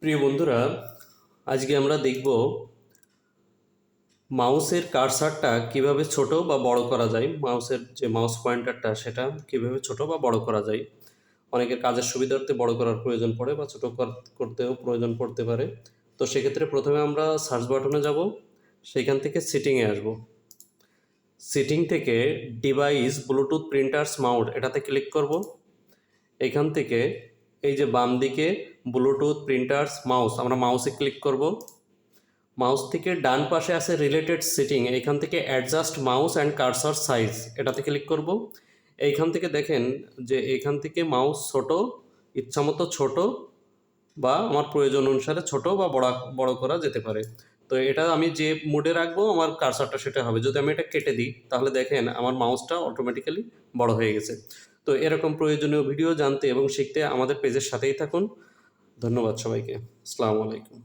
প্রিয় বন্ধুরা, আজকে আমরা দেখব মাউসের কারসারটা কীভাবে ছোট বা বড় করা যায়, মাউসের যে মাউস পয়েন্টারটা সেটা কীভাবে ছোট বা বড় করা যায়। অনেকের কাজের সুবিধার্থে বড় করার প্রয়োজন পড়ে বা ছোট কর- করতেও প্রয়োজন পড়তে পারে। তো সেক্ষেত্রে প্রথমে আমরা সার্চ বাটনে যাব, সেইখান থেকে সিটিংয়ে আসব। সিটিং থেকে ডিভাইস ব্লুটুথ প্রিন্টার্স মাউন্ট এটাতে ক্লিক করব। এখান থেকে এই যে বাম দিকে ব্লুটুথ প্রিন্টার্স মাউস আমরা মাউসে ক্লিক করব। মাউস থেকে ডান পাশে আছে রিলেটেড সিটিং এইখান থেকে adjust mouse and cursor size এটাতে ক্লিক করব। এইখান থেকে দেখেন যে এইখান থেকে মাউস ছোট, ইচ্ছামতো ছোট, বা আমার প্রয়োজন অনুসারে ছোট বা বড় বড় করা যেতে পারে। তো এটা আমি যে মুডে রাখব, আমার কার্সারটা সেটা হবে। যদি আমি এটা কেটে দিই, তাহলে দেখেন আমার মাউসটা অটোমেটিক্যালি বড় হয়ে গেছে। তো এরকম প্রয়োজনীয় ভিডিও জানতে এবং শিখতে আমাদের পেজের সাথেই থাকুন। ধন্যবাদ সবাইকে। আসসালামু আলাইকুম।